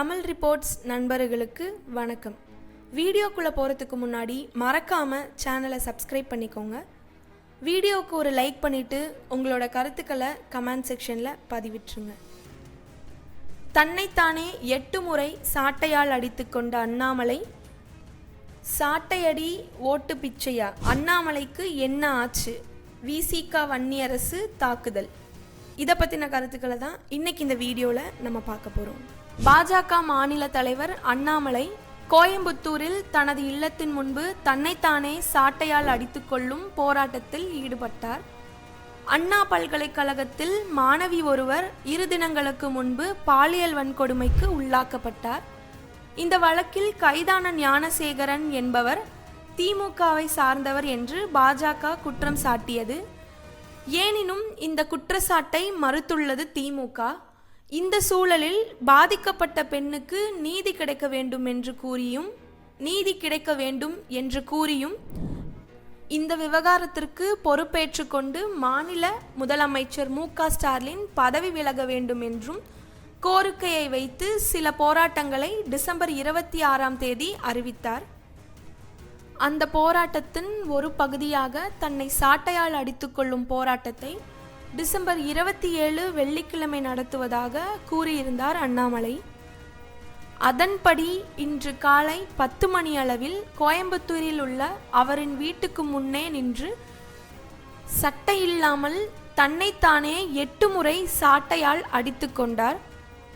Tamil reports நண்பர்களுக்கு வணக்கம். வீடியோக்குள்ளே போகிறதுக்கு முன்னாடி மறக்காமல் சேனலை சப்ஸ்கிரைப் பண்ணிக்கோங்க. வீடியோவுக்கு ஒரு லைக் பண்ணிவிட்டு உங்களோட கருத்துக்களை கமெண்ட் செக்ஷனில் பதிவிட்டுருங்க. தன்னைத்தானே எட்டு முறை சாட்டையால் அடித்து கொண்ட அண்ணாமலை சாட்டையடி ஓட்டு பிச்சையா? அண்ணாமலைக்கு என்ன ஆச்சு? விசிகா வன்னியரசு தாக்குதல். இதை பற்றின கருத்துக்களை தான் இன்னைக்கு இந்த வீடியோவில் நம்ம பார்க்க போகிறோம் பாஜக மாநில தலைவர் அண்ணாமலை கோயம்புத்தூரில் தனது இல்லத்தின் முன்பு தன்னைத்தானே சாட்டையால் அடித்துக்கொள்ளும் போராட்டத்தில் ஈடுபட்டார். அண்ணா பல்கலைக்கழகத்தில் மாணவி ஒருவர் இரு தினங்களுக்கு முன்பு பாலியல் வன்கொடுமைக்கு உள்ளாக்கப்பட்டார். இந்த வழக்கில் கைதான ஞானசேகரன் என்பவர் திமுகவை சார்ந்தவர் என்று பாஜக குற்றம் சாட்டியது. ஏனினும் இந்த குற்றச்சாட்டை மறுத்துள்ளது திமுக. இந்த சூழலில் பாதிக்கப்பட்ட பெண்ணுக்கு நீதி கிடைக்க வேண்டும் என்று கூறியும் நீதி கிடைக்க வேண்டும் என்று கூறியும் இந்த விவகாரத்திற்கு பொறுப்பேற்று கொண்டு மாநில முதலமைச்சர் மு க ஸ்டாலின் பதவி விலக வேண்டும் என்றும் கோரிக்கையை வைத்து சில போராட்டங்களை டிசம்பர் இருபத்தி ஆறாம் தேதி அறிவித்தார். அந்த போராட்டத்தின் ஒரு பகுதியாக தன்னை சாட்டையால் அடித்துக்கொள்ளும் போராட்டத்தை டிசம்பர் இருபத்தி ஏழு வெள்ளிக்கிழமை நடத்துவதாக கூறியிருந்தார் அண்ணாமலை. அதன்படி இன்று காலை பத்து மணி அளவில் கோயம்புத்தூரில் உள்ள அவரின் வீட்டுக்கு முன்னே நின்று சட்டை இல்லாமல் தன்னைத்தானே எட்டு முறை சாட்டையால் அடித்து கொண்டார்.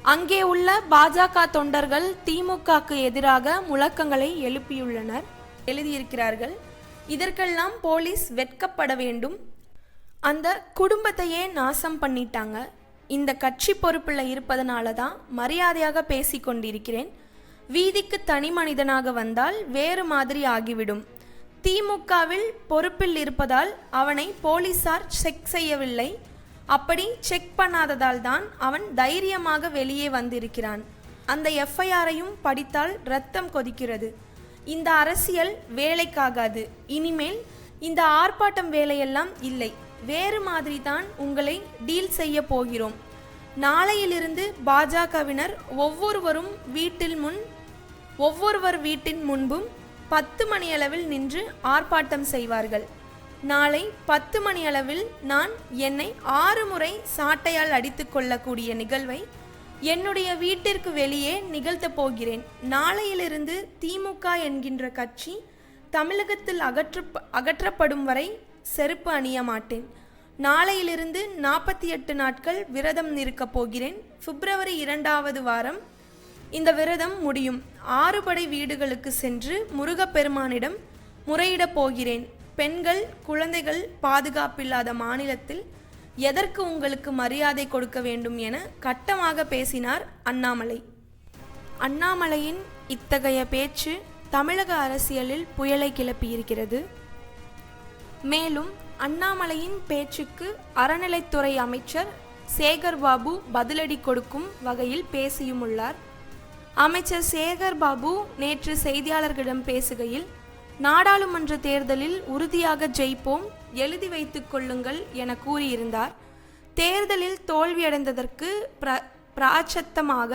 அங்கே உள்ள பாஜக தொண்டர்கள் திமுகக்கு எதிராக முழக்கங்களை எழுப்பியுள்ளனர். எழுதியிருக்கிறார்கள் இதற்கெல்லாம் போலீஸ் வெட்கப்பட வேண்டும். அந்த குடும்பத்தையே நாசம் பண்ணிட்டாங்க. இந்த கட்சி பொறுப்பில் இருப்பதனால தான் மரியாதையாக பேசி கொண்டிருக்கிறேன். வீதிக்கு தனி மனிதனாக வந்தால் வேறு மாதிரி ஆகிவிடும். திமுகவில் பொறுப்பில் இருப்பதால் அவனை போலீசார் செக் செய்யவில்லை. அப்படி செக் பண்ணாததால் தான் அவன் தைரியமாக வெளியே வந்திருக்கிறான். அந்த எஃப்ஐஆரையும் படித்தால் ரத்தம் கொதிக்கிறது. இந்த அரசியல் வேலைக்காகாது. இனிமேல் இந்த ஆர்ப்பாட்டம் வேலையெல்லாம் இல்லை. வேறு மாதிரி தான் உங்களை டீல் செய்ய போகிறோம். நாளையிலிருந்து பாஜகவினர் ஒவ்வொருவரும் வீட்டில் முன் ஒவ்வொருவர் வீட்டின் முன்பும் பத்து மணியளவில் நின்று ஆர்ப்பாட்டம் செய்வார்கள். நாளை பத்து மணியளவில் நான் என்னை ஆறு முறை சாட்டையால் அடித்து கொள்ளக்கூடிய நிகழ்வை என்னுடைய வீட்டிற்கு வெளியே நிகழ்த்தப் போகிறேன். நாளையிலிருந்து திமுக என்கின்ற கட்சி தமிழகத்தில் அகற்ற அகற்றப்படும் வரை செருப்பு அணிய மாட்டேன். நாளையிலிருந்து நாற்பத்தி எட்டு நாட்கள் விரதம் இருக்கப் போகிறேன். பிப்ரவரி இரண்டாவது வாரம் இந்த விரதம் முடியும். ஆறுபடை வீடுகளுக்கு சென்று முருகப்பெருமானிடம் முறையிடப் போகிறேன். பெண்கள் குழந்தைகள் பாதுகாப்பில்லாத மாநிலத்தில் எதற்கு உங்களுக்கு மரியாதை கொடுக்க வேண்டும் என கட்டமாக பேசினார் அண்ணாமலை. அண்ணாமலையின் இத்தகைய பேச்சு தமிழக அரசியலில் புயலை கிளப்பியிருக்கிறது. மேலும் அண்ணாமலையின் பேச்சுக்கு அறநிலைத்துறை அமைச்சர் சேகர் பாபு பதிலடி கொடுக்கும் வகையில் பேசியும் உள்ளார் அமைச்சர் சேகர் பாபு நேற்று செய்தியாளர்களிடம் பேசுகையில் நாடாளுமன்ற தேர்தலில் உறுதியாக ஜெயிப்போம் எழுதி வைத்துக் கொள்ளுங்கள் என கூறியிருந்தார். தேர்தலில் தோல்வியடைந்ததற்கு பிர பிராச்சத்தமாக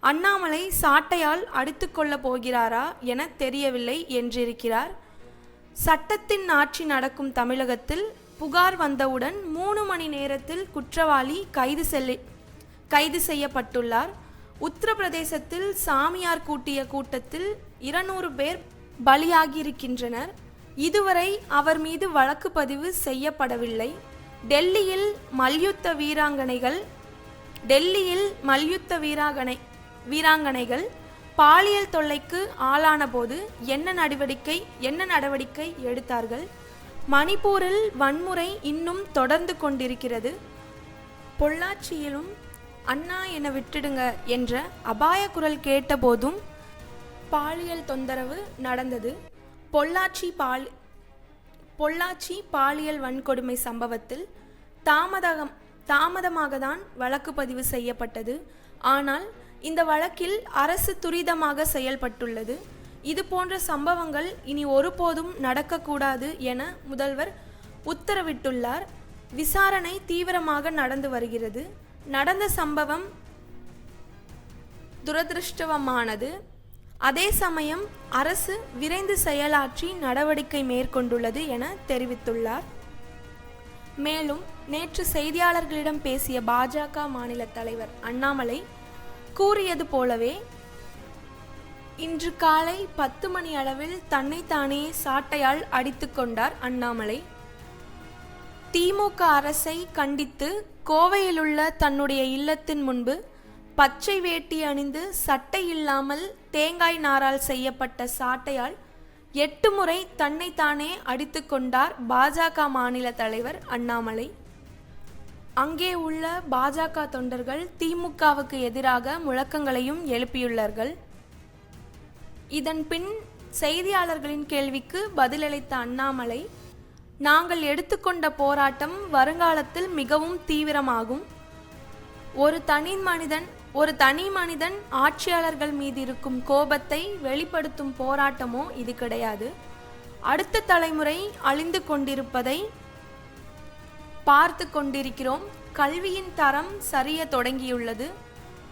அண்ணாமலை சாட்டையால் அடித்துக்கொள்ளப் போகிறாரா என தெரியவில்லை என்றிருக்கிறார். சட்டத்தின் ஆட்சி நடக்கும் தமிழகத்தில் புகார் வந்தவுடன் மூணு மணி நேரத்தில் குற்றவாளி கைது செல்ல கைது செய்யப்பட்டுள்ளார். உத்தரப்பிரதேசத்தில் சாமியார் கூட்டிய கூட்டத்தில் இருநூறு பேர் பலியாகியிருக்கின்றனர். இதுவரை அவர் மீது வழக்கு பதிவு செய்யப்படவில்லை. டெல்லியில் மல்யுத்த வீராங்கனைகள் டெல்லியில் மல்யுத்த வீராங்கனை வீராங்கனைகள் பாலியல் தொல்லைக்கு ஆளான போது என்ன நடவடிக்கை என்ன நடவடிக்கை எடுத்தார்கள்? மணிப்பூரில் வன்முறை இன்னும் தொடர்ந்து கொண்டிருக்கிறது. பொள்ளாச்சியிலும் அண்ணா என விட்டுடுங்க என்ற அபாய குரல் கேட்டபோதும் பாலியல் தொந்தரவு நடந்தது. பொள்ளாச்சி பால் பொள்ளாச்சி பாலியல் வன்கொடுமை சம்பவத்தில் தாமதம் தாமதமாக தான் வழக்கு பதிவு செய்யப்பட்டது. ஆனால் இந்த வழக்கில் அரசு துரிதமாக செயல்பட்டுள்ளது. இது போன்ற சம்பவங்கள் இனி ஒருபோதும் நடக்கக்கூடாது என முதல்வர் உத்தரவிட்டுள்ளார். விசாரணை தீவிரமாக நடந்து வருகிறது. நடந்த சம்பவம் துரதிருஷ்டவமானது. அதே சமயம் அரசு விரைந்து செயலாற்றி நடவடிக்கை மேற்கொண்டுள்ளது என தெரிவித்துள்ளார். மேலும் நேற்று செய்தியாளர்களிடம் பேசிய பாஜக மாநில தலைவர் அண்ணாமலை கூறியது போலவே இன்று காலை பத்து மணி அளவில் தன்னைத்தானே சாட்டையால் அடித்துக் கொண்டார் அண்ணாமலை. திமுக அரசை கண்டித்து கோவையிலுள்ள தன்னுடைய இல்லத்தின் முன்பு பச்சை வேட்டி அணிந்து சட்டை இல்லாமல் தேங்காய் நாரால் செய்யப்பட்ட சாட்டையால் எட்டு முறை தன்னைத்தானே அடித்துக்கொண்டார் பாஜக மாநில தலைவர் அண்ணாமலை. அங்கே உள்ள பாஜக தொண்டர்கள் திமுகவுக்கு எதிராக முழக்கங்களையும் எழுப்பியுள்ளார்கள். இதன் பின் செய்தியாளர்களின் கேள்விக்கு பதிலளித்த அண்ணாமலை நாங்கள் எடுத்துக்கொண்ட போராட்டம் வருங்காலத்தில் மிகவும் தீவிரமாகும். ஒரு தனி மனிதன் ஒரு தனி மனிதன் ஆட்சியாளர்கள் மீது இருக்கும் கோபத்தை வெளிப்படுத்தும் போராட்டமோ இது கிடையாது. அடுத்த தலைமுறை அழிந்து கொண்டிருப்பதை பார்த்து கொண்டிருக்கிறோம். கல்வியின் தரம் சரிய தொடங்கியுள்ளது.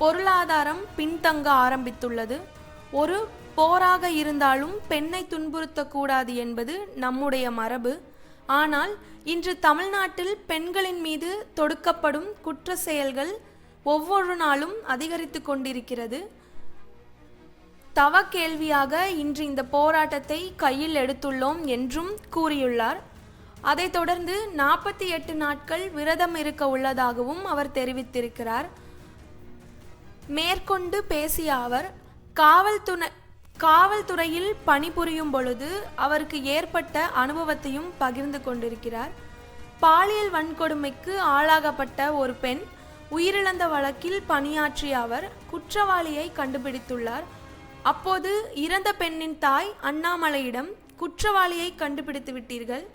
பொருளாதாரம் பின்தங்க ஆரம்பித்துள்ளது. ஒரு போராக இருந்தாலும் பெண்ணை துன்புறுத்தக்கூடாது என்பது நம்முடைய மரபு. ஆனால் இன்று தமிழ்நாட்டில் பெண்களின் மீது தொடுக்கப்படும் குற்ற செயல்கள் ஒவ்வொரு நாளும் அதிகரித்து கொண்டிருக்கிறது. தவ கேள்வியாக இன்று இந்த போராட்டத்தை கையில் எடுத்துள்ளோம் என்றும் கூறியுள்ளார். அதைத் தொடர்ந்து நாற்பத்தி எட்டு நாட்கள் விரதம் இருக்க உள்ளதாகவும் அவர் தெரிவித்திருக்கிறார். மேற்கொண்டு பேசிய அவர் காவல்துறை காவல்துறையில் பணிபுரியும் பொழுது அவருக்கு ஏற்பட்ட அனுபவத்தையும் பகிர்ந்து கொண்டிருக்கிறார். பாலியல் வன்கொடுமைக்கு ஆளாகப்பட்ட ஒரு பெண் உயிரிழந்த வழக்கில் பணியாற்றிய அவர் குற்றவாளியை கண்டுபிடித்துள்ளார். அப்போது இறந்த பெண்ணின் தாய் அண்ணாமலையிடம் குற்றவாளியை கண்டுபிடித்து விட்டீர்கள்.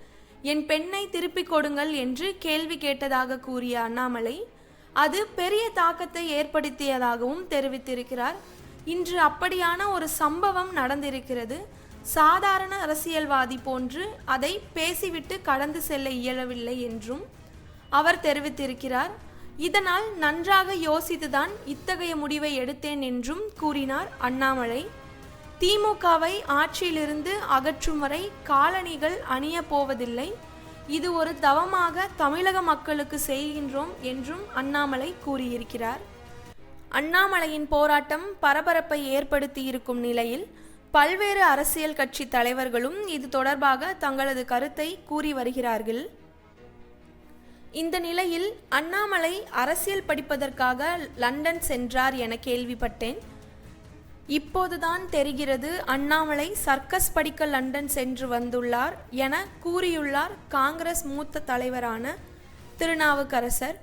என் பெண்ணை திருப்பிக் கொடுங்கள் என்று கேள்வி கேட்டதாக கூறிய அண்ணாமலை அது பெரிய தாக்கத்தை ஏற்படுத்தியதாகவும் தெரிவித்திருக்கிறார். இன்று அப்படியான ஒரு சம்பவம் நடந்திருக்கிறது. சாதாரண அரசியல்வாதி போன்று அதை பேசிவிட்டு கடந்து செல்ல இயலவில்லை என்றும் அவர் தெரிவித்திருக்கிறார். இதனால் நன்றாக யோசித்துதான் இத்தகைய முடிவை எடுத்தேன் என்றும் கூறினார் அண்ணாமலை. திமுகவை ஆட்சியிலிருந்து அகற்றும் வரை காலணிகள் அணிய போவதில்லை இது ஒரு தவமாக தமிழக மக்களுக்கு செய்கின்றோம் என்றும் அண்ணாமலை கூறியிருக்கிறார். அண்ணாமலையின் போராட்டம் பரபரப்பை ஏற்படுத்தி இருக்கும் நிலையில் பல்வேறு அரசியல் கட்சி தலைவர்களும் இது தொடர்பாக தங்களது கருத்தை கூறி வருகிறார்கள். இந்த நிலையில் அண்ணாமலை அரசியல் படிப்பதற்காக லண்டன் சென்றார் என கேள்விப்பட்டேன். இப்போதுதான் தெரிகிறது அண்ணாமலை சர்க்கஸ் படிக்க லண்டன் சென்று வந்துள்ளார் என கூறியுள்ளார் காங்கிரஸ் மூத்த தலைவரான திருநாவுக்கரசர்.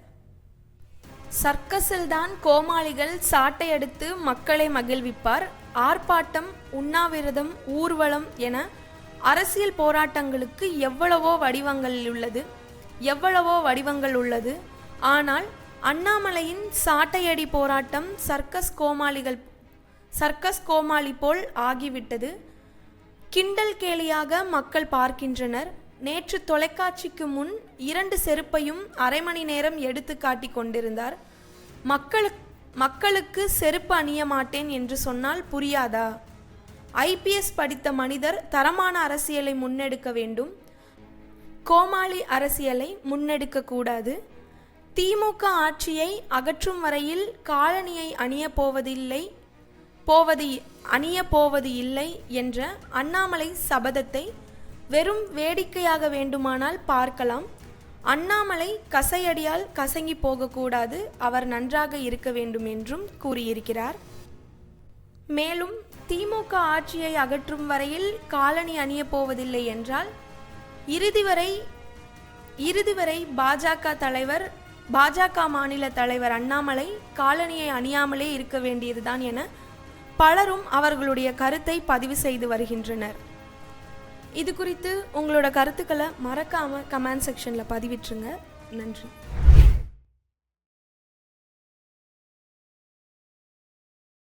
சர்க்கஸில்தான் கோமாளிகள் சாட்டையடுத்து மக்களை மகிழ்விப்பார். ஆர்ப்பாட்டம் உண்ணாவிரதம் ஊர்வலம் என அரசியல் போராட்டங்களுக்கு எவ்வளவோ வடிவங்கள் உள்ளது எவ்வளவோ வடிவங்கள் உள்ளது. ஆனால் அண்ணாமலையின் சாட்டையடி போராட்டம் சர்க்கஸ் கோமாளிகள் சர்க்கஸ் கோமாளி போல் ஆகிவிட்டது. கிண்டல் கேலியாக மக்கள் பார்க்கின்றனர். நேற்று தொலைக்காட்சிக்கு முன் இரண்டு செருப்பையும் அரை மணி நேரம் எடுத்து காட்டி கொண்டிருந்தார். மக்களுக்கு மக்களுக்கு செருப்பு அணிய மாட்டேன் என்று சொன்னால் புரியாதா? ஐபிஎஸ் படித்த மனிதர் தரமான அரசியலை முன்னெடுக்க வேண்டும். கோமாளி அரசியலை முன்னெடுக்க கூடாது. திமுக ஆட்சியை அகற்றும் வரையில் காலனியை அணியப் போவதில்லை. போவது அணிய போவது இல்லை என்ற அண்ணாமலை சபதத்தை வெறும் வேடிக்கையாக வேண்டுமானால் பார்க்கலாம். அண்ணாமலை கசையடியால் கசங்கி போகக்கூடாது அவர் நன்றாக இருக்க வேண்டும் என்றும் கூறியிருக்கிறார். மேலும் திமுக ஆட்சியை அகற்றும் வரையில் காலனி அணிய போவதில்லை என்றால் இறுதி வரை இறுதி வரை பாஜக தலைவர் பாஜக மாநில தலைவர் அண்ணாமலை காலனியை அணியாமலே இருக்க வேண்டியதுதான் என பலரும் அவர்களுடைய கருத்தை பதிவு செய்து வருகின்றனர். இது குறித்து உங்களோட கருத்துக்களை மறக்காமல் கமெண்ட் செக்ஷனில் பதிவிட்டுருங்க. நன்றி.